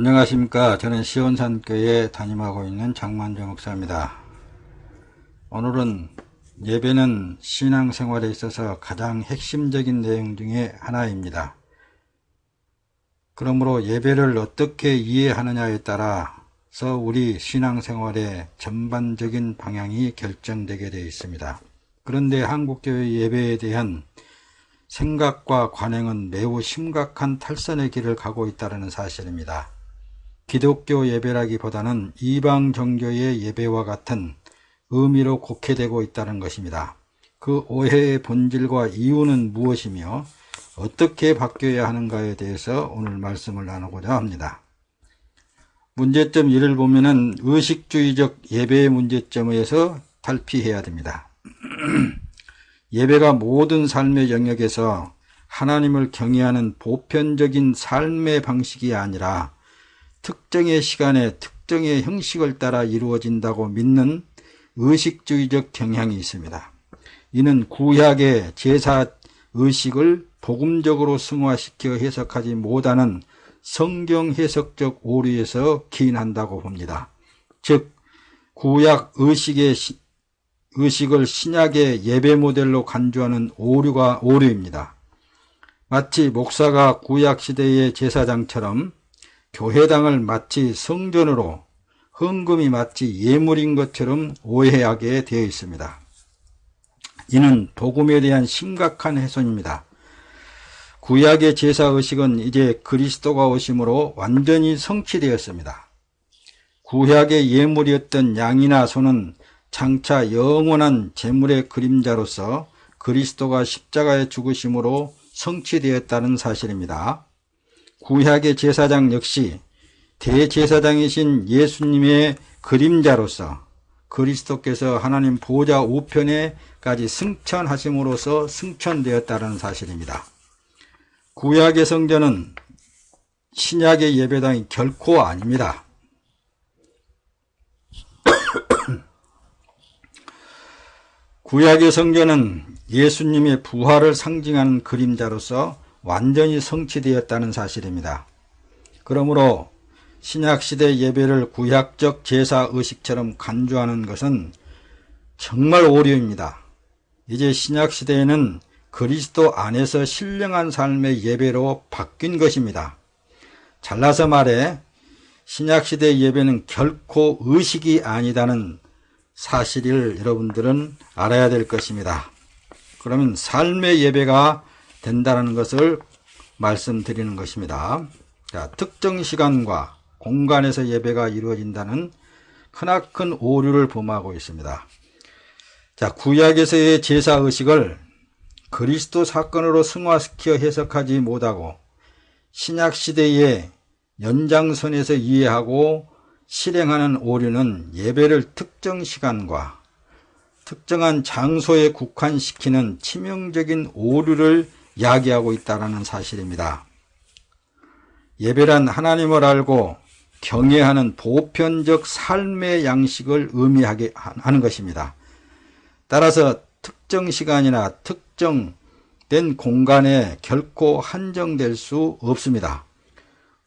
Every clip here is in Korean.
안녕하십니까. 저는 시원산교에 담임하고 있는 장만조 목사입니다. 오늘은 예배는 신앙생활에 있어서 가장 핵심적인 내용 중에 하나입니다. 그러므로 예배를 어떻게 이해하느냐에 따라서 우리 신앙생활의 전반적인 방향이 결정되게 되어 있습니다. 그런데 한국교회 예배에 대한 생각과 관행은 매우 심각한 탈선의 길을 가고 있다는 사실입니다. 기독교 예배라기보다는 이방 종교의 예배와 같은 의미로 곡해되고 있다는 것입니다. 그 오해의 본질과 이유는 무엇이며 어떻게 바뀌어야 하는가에 대해서 오늘 말씀을 나누고자 합니다. 문제점 1을 보면은 의식주의적 예배의 문제점에서 탈피해야 됩니다. 예배가 모든 삶의 영역에서 하나님을 경외하는 보편적인 삶의 방식이 아니라 특정의 시간에 특정의 형식을 따라 이루어진다고 믿는 의식주의적 경향이 있습니다. 이는 구약의 제사 의식을 복음적으로 승화시켜 해석하지 못하는 성경 해석적 오류에서 기인한다고 봅니다. 즉 구약 의식의 의식을 신약의 예배 모델로 간주하는 오류가 오류입니다. 마치 목사가 구약 시대의 제사장처럼 교회당을 마치 성전으로 헌금이 마치 예물인 것처럼 오해하게 되어 있습니다. 이는 복음에 대한 심각한 훼손입니다. 구약의 제사 의식은 이제 그리스도가 오심으로 완전히 성취되었습니다. 구약의 예물이었던 양이나 소는 장차 영원한 재물의 그림자로서 그리스도가 십자가에 죽으심으로 성취되었다는 사실입니다. 구약의 제사장 역시 대제사장이신 예수님의 그림자로서 그리스도께서 하나님 보좌 우편에까지 승천하심으로써 승천되었다는 사실입니다. 구약의 성전은 신약의 예배당이 결코 아닙니다. 구약의 성전은 예수님의 부활을 상징하는 그림자로서 완전히 성취되었다는 사실입니다. 그러므로 신약시대 예배를 구약적 제사의식처럼 간주하는 것은 정말 오류입니다. 이제 신약시대에는 그리스도 안에서 신령한 삶의 예배로 바뀐 것입니다. 잘라서 말해 신약시대 예배는 결코 의식이 아니다는 사실을 여러분들은 알아야 될 것입니다. 그러면 삶의 예배가 된다는 것을 말씀드리는 것입니다. 자, 특정 시간과 공간에서 예배가 이루어진다는 크나큰 오류를 범하고 있습니다. 자, 구약에서의 제사의식을 그리스도 사건으로 승화시켜 해석하지 못하고 신약시대의 연장선에서 이해하고 실행하는 오류는 예배를 특정 시간과 특정한 장소에 국한시키는 치명적인 오류를 야기하고 있다는 사실입니다. 예배란 하나님을 알고 경외하는 보편적 삶의 양식을 의미하게 하는 것입니다. 따라서 특정 시간이나 특정된 공간에 결코 한정될 수 없습니다.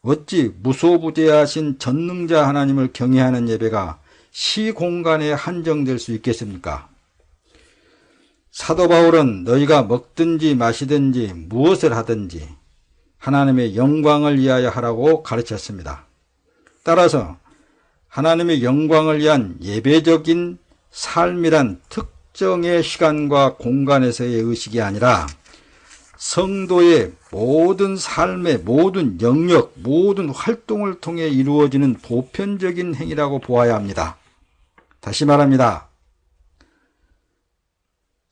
어찌 무소부재하신 전능자 하나님을 경외하는 예배가 시 공간에 한정될 수 있겠습니까? 사도 바울은 너희가 먹든지 마시든지 무엇을 하든지 하나님의 영광을 위하여 하라고 가르쳤습니다. 따라서 하나님의 영광을 위한 예배적인 삶이란 특정의 시간과 공간에서의 의식이 아니라 성도의 모든 삶의 모든 영역, 모든 활동을 통해 이루어지는 보편적인 행위라고 보아야 합니다. 다시 말합니다.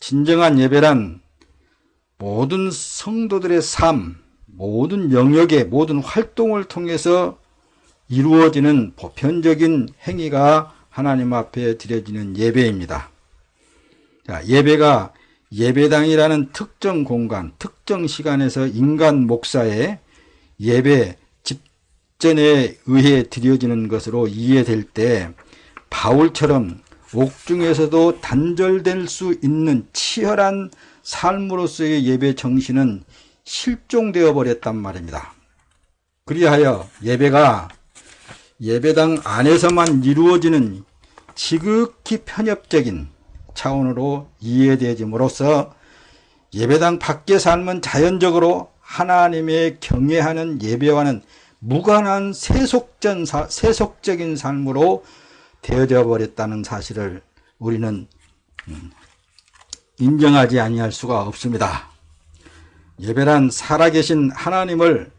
진정한 예배란 모든 성도들의 삶, 모든 영역의 모든 활동을 통해서 이루어지는 보편적인 행위가 하나님 앞에 드려지는 예배입니다. 자, 예배가 예배당이라는 특정 공간, 특정 시간에서 인간 목사의 예배 집전에 의해 드려지는 것으로 이해될 때 바울처럼 옥중에서도 단절될 수 있는 치열한 삶으로서의 예배 정신은 실종되어 버렸단 말입니다. 그리하여 예배가 예배당 안에서만 이루어지는 지극히 편협적인 차원으로 이해되짐으로써 예배당 밖의 삶은 자연적으로 하나님의 경외하는 예배와는 무관한 세속전, 세속적인 삶으로 되어져 버렸다는 사실을 우리는 음, 인정하지 아니할 수가 없습니다. 예배란 살아계신 하나님을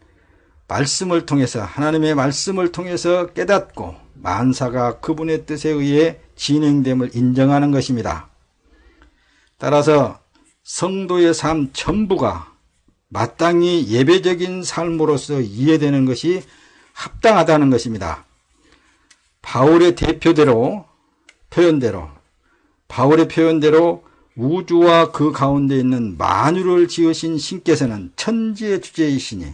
말씀을 통해서 하나님의 말씀을 통해서 깨닫고 만사가 그분의 뜻에 의해 진행됨을 인정하는 것입니다. 따라서 성도의 삶 전부가 마땅히 예배적인 삶으로서 이해되는 것이 합당하다는 것입니다. 바울의 대표대로 표현대로 바울의 표현대로 우주와 그 가운데 있는 만유를 지으신 신께서는 천지의 주제이시니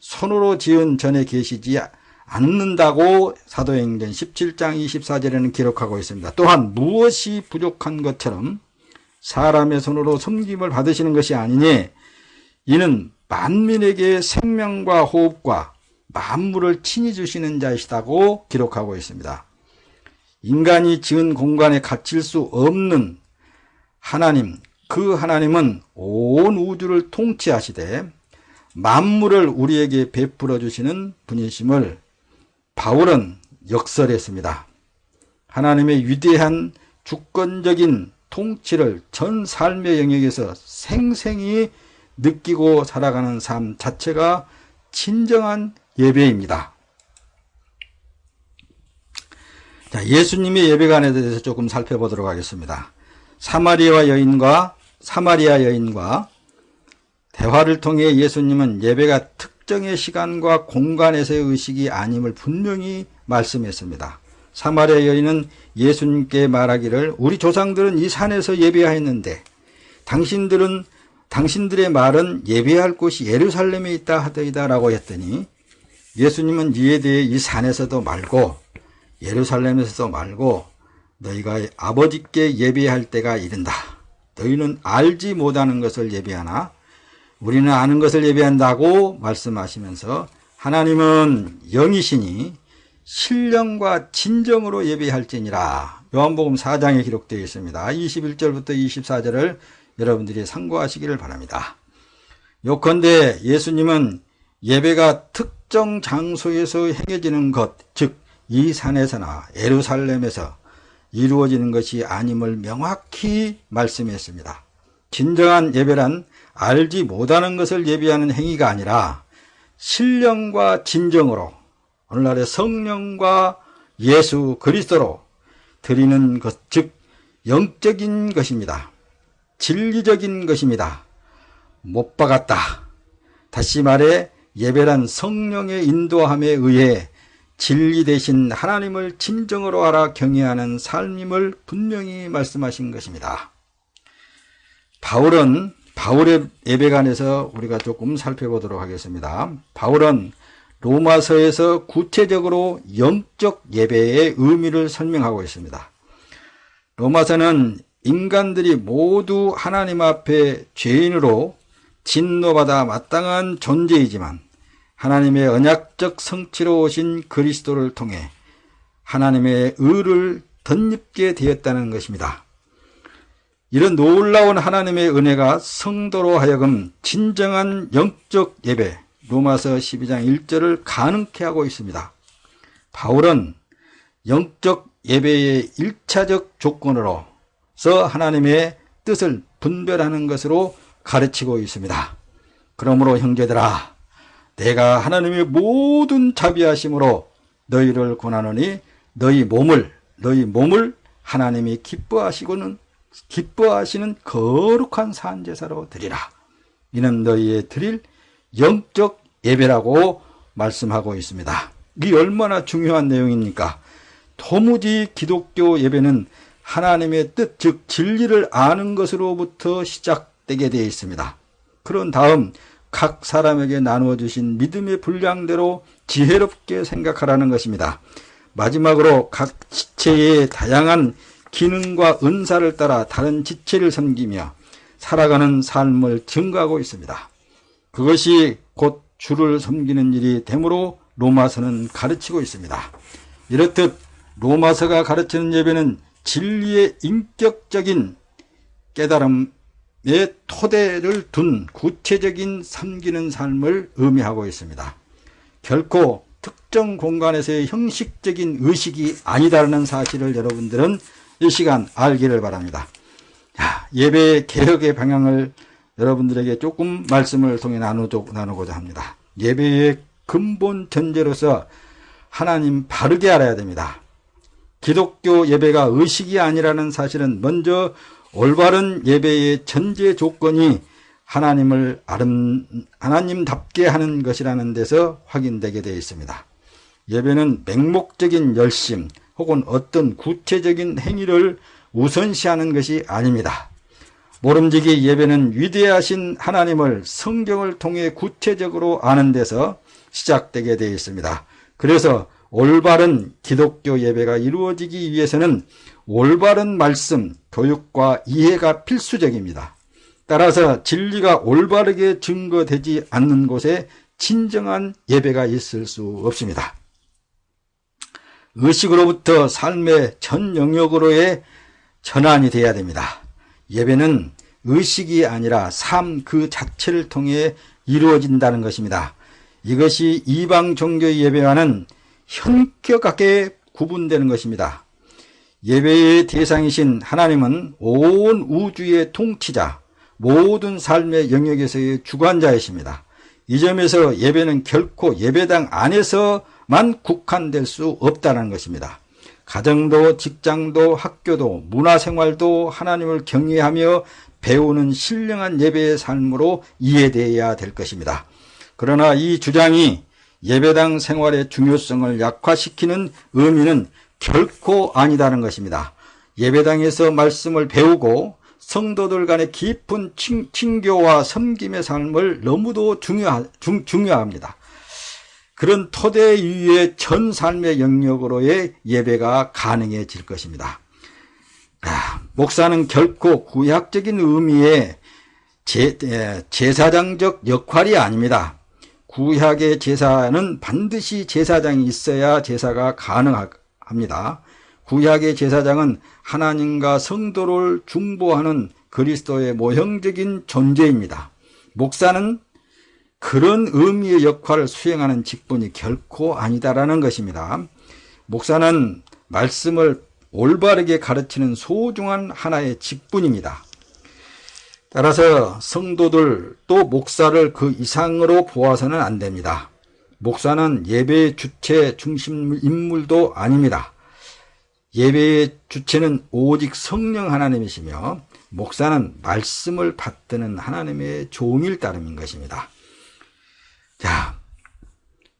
손으로 지은 전에 계시지 않는다고 사도행전 17장 24절에는 기록하고 있습니다. 또한 무엇이 부족한 것처럼 사람의 손으로 섬김을 받으시는 것이 아니니 이는 만민에게 생명과 호흡과 만물을 친히 주시는 자이시다고 기록하고 있습니다. 인간이 지은 공간에 갇힐 수 없는 하나님, 그 하나님은 온 우주를 통치하시되 만물을 우리에게 베풀어 주시는 분이심을 바울은 역설했습니다. 하나님의 위대한 주권적인 통치를 전 삶의 영역에서 생생히 느끼고 살아가는 삶 자체가 진정한 예배입니다. 자, 예수님의 예배관에 대해서 조금 살펴보도록 하겠습니다. 사마리아 여인과 사마리아 여인과 대화를 통해 예수님은 예배가 특정의 시간과 공간에서의 의식이 아님을 분명히 말씀했습니다. 사마리아 여인은 예수님께 말하기를 우리 조상들은 이 산에서 예배하였는데 당신들은 당신들의 말은 예배할 곳이 예루살렘에 있다 하더이다 라고 했더니 예수님은 이에 대해 이 산에서도 말고 예루살렘에서도 말고 너희가 아버지께 예배할 때가 이른다. 너희는 알지 못하는 것을 예배하나 우리는 아는 것을 예배한다고 말씀하시면서 하나님은 영이시니 신령과 진정으로 예배할지니라. 요한복음 4장에 기록되어 있습니다. 21절부터 24절을 여러분들이 참고하시기를 바랍니다. 요컨대 예수님은 예배가 특정 장소에서 행해지는 것, 즉 이 산에서나 예루살렘에서 이루어지는 것이 아님을 명확히 말씀했습니다. 진정한 예배란 알지 못하는 것을 예배하는 행위가 아니라 신령과 진정으로 오늘날의 성령과 예수 그리스도로 드리는 것, 즉 영적인 것입니다. 진리적인 것입니다. 못 박았다. 다시 말해 예배란 성령의 인도함에 의해 진리 대신 하나님을 진정으로 알아 경외하는 삶임을 분명히 말씀하신 것입니다. 바울은 바울의 예배관에서 우리가 조금 살펴보도록 하겠습니다. 바울은 로마서에서 구체적으로 영적 예배의 의미를 설명하고 있습니다. 로마서는 인간들이 모두 하나님 앞에 죄인으로 진노받아 마땅한 존재이지만 하나님의 언약적 성취로 오신 그리스도를 통해 하나님의 의를 덧입게 되었다는 것입니다. 이런 놀라운 하나님의 은혜가 성도로 하여금 진정한 영적 예배, 로마서 12장 1절을 가능케 하고 있습니다. 바울은 영적 예배의 1차적 조건으로 서 하나님의 뜻을 분별하는 것으로 가르치고 있습니다. 그러므로 형제들아 내가 하나님의 모든 자비하심으로 너희를 권하노니 너희 몸을 너희 몸을 하나님이 기뻐하시고는 기뻐하시는 거룩한 산제사로 드리라. 이는 너희의 드릴 영적 예배라고 말씀하고 있습니다. 이 얼마나 중요한 내용입니까? 도무지 기독교 예배는 하나님의 뜻, 즉 진리를 아는 것으로부터 시작 되게 되어 있습니다. 그런 다음 각 사람에게 나누어 주신 믿음의 분량대로 지혜롭게 생각하라는 것입니다. 마지막으로 각 지체의 다양한 기능과 은사를 따라 다른 지체를 섬기며 살아가는 삶을 증가하고 있습니다. 그것이 곧 주를 섬기는 일이 되므로 로마서는 가르치고 있습니다. 이렇듯 로마서가 가르치는 예배는 진리의 인격적인 깨달음 의 토대를 둔 구체적인 섬기는 삶을 의미하고 있습니다. 결코 특정 공간에서의 형식적인 의식이 아니다라는 사실을 여러분들은 이 시간 알기를 바랍니다. 예배 개혁의 방향을 여러분들에게 조금 말씀을 통해 나누고자 합니다. 예배의 근본 전제로서 하나님 바르게 알아야 됩니다. 기독교 예배가 의식이 아니라는 사실은 먼저 올바른 예배의 전제 조건이 하나님을 아름, 하나님답게 하는 것이라는 데서 확인되게 되어 있습니다. 예배는 맹목적인 열심 혹은 어떤 구체적인 행위를 우선시하는 것이 아닙니다. 모름지기 예배는 위대하신 하나님을 성경을 통해 구체적으로 아는 데서 시작되게 되어 있습니다. 그래서 올바른 기독교 예배가 이루어지기 위해서는 올바른 말씀, 교육과 이해가 필수적입니다. 따라서 진리가 올바르게 증거되지 않는 곳에 진정한 예배가 있을 수 없습니다. 의식으로부터 삶의 전 영역으로의 전환이 되어야 됩니다. 예배는 의식이 아니라 삶 그 자체를 통해 이루어진다는 것입니다. 이것이 이방 종교의 예배와는 현격하게 구분되는 것입니다. 예배의 대상이신 하나님은 온 우주의 통치자, 모든 삶의 영역에서의 주관자이십니다. 이 점에서 예배는 결코 예배당 안에서만 국한될 수 없다는 것입니다. 가정도 직장도 학교도 문화생활도 하나님을 경외하며 배우는 신령한 예배의 삶으로 이해되어야 될 것입니다. 그러나 이 주장이 예배당 생활의 중요성을 약화시키는 의미는 결코 아니다는 것입니다. 예배당에서 말씀을 배우고 성도들 간의 깊은 친, 교와 섬김의 삶을 너무도 중요하, 중, 중요합니다. 그런 토대 위의 전 삶의 영역으로의 예배가 가능해질 것입니다. 아, 목사는 결코 구약적인 의미의 제, 제사장적 역할이 아닙니다. 구약의 제사는 반드시 제사장이 있어야 제사가 가능 합니다. 구약의 제사장은 하나님과 성도를 중보하는 그리스도의 모형적인 존재입니다. 목사는 그런 의미의 역할을 수행하는 직분이 결코 아니다라는 것입니다. 목사는 말씀을 올바르게 가르치는 소중한 하나의 직분입니다. 따라서 성도들 또 목사를 그 이상으로 보아서는 안 됩니다. 목사는 예배의 주체 중심 인물도 아닙니다. 예배의 주체는 오직 성령 하나님이시며 목사는 말씀을 받드는 하나님의 종일 따름인 것입니다. 자,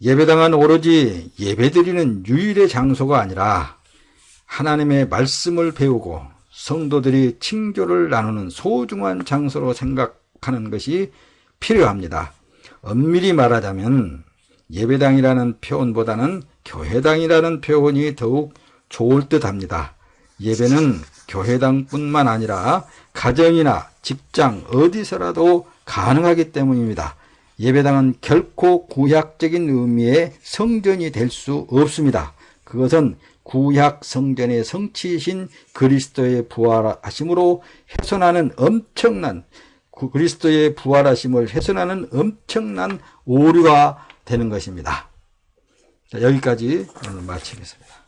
예배당은 오로지 예배드리는 유일의 장소가 아니라 하나님의 말씀을 배우고 성도들이 칭교를 나누는 소중한 장소로 생각하는 것이 필요합니다. 엄밀히 말하자면 예배당이라는 표현보다는 교회당이라는 표현이 더욱 좋을 듯 합니다. 예배는 교회당뿐만 아니라 가정이나 직장 어디서라도 가능하기 때문입니다. 예배당은 결코 구약적인 의미의 성전이 될 수 없습니다. 그것은 구약 성전의 성취이신 그리스도의 부활하심으로 훼손하는 엄청난 그리스도의 부활하심을 훼손하는 엄청난 오류가 되는 것입니다. 자, 여기까지 오늘 마치겠습니다.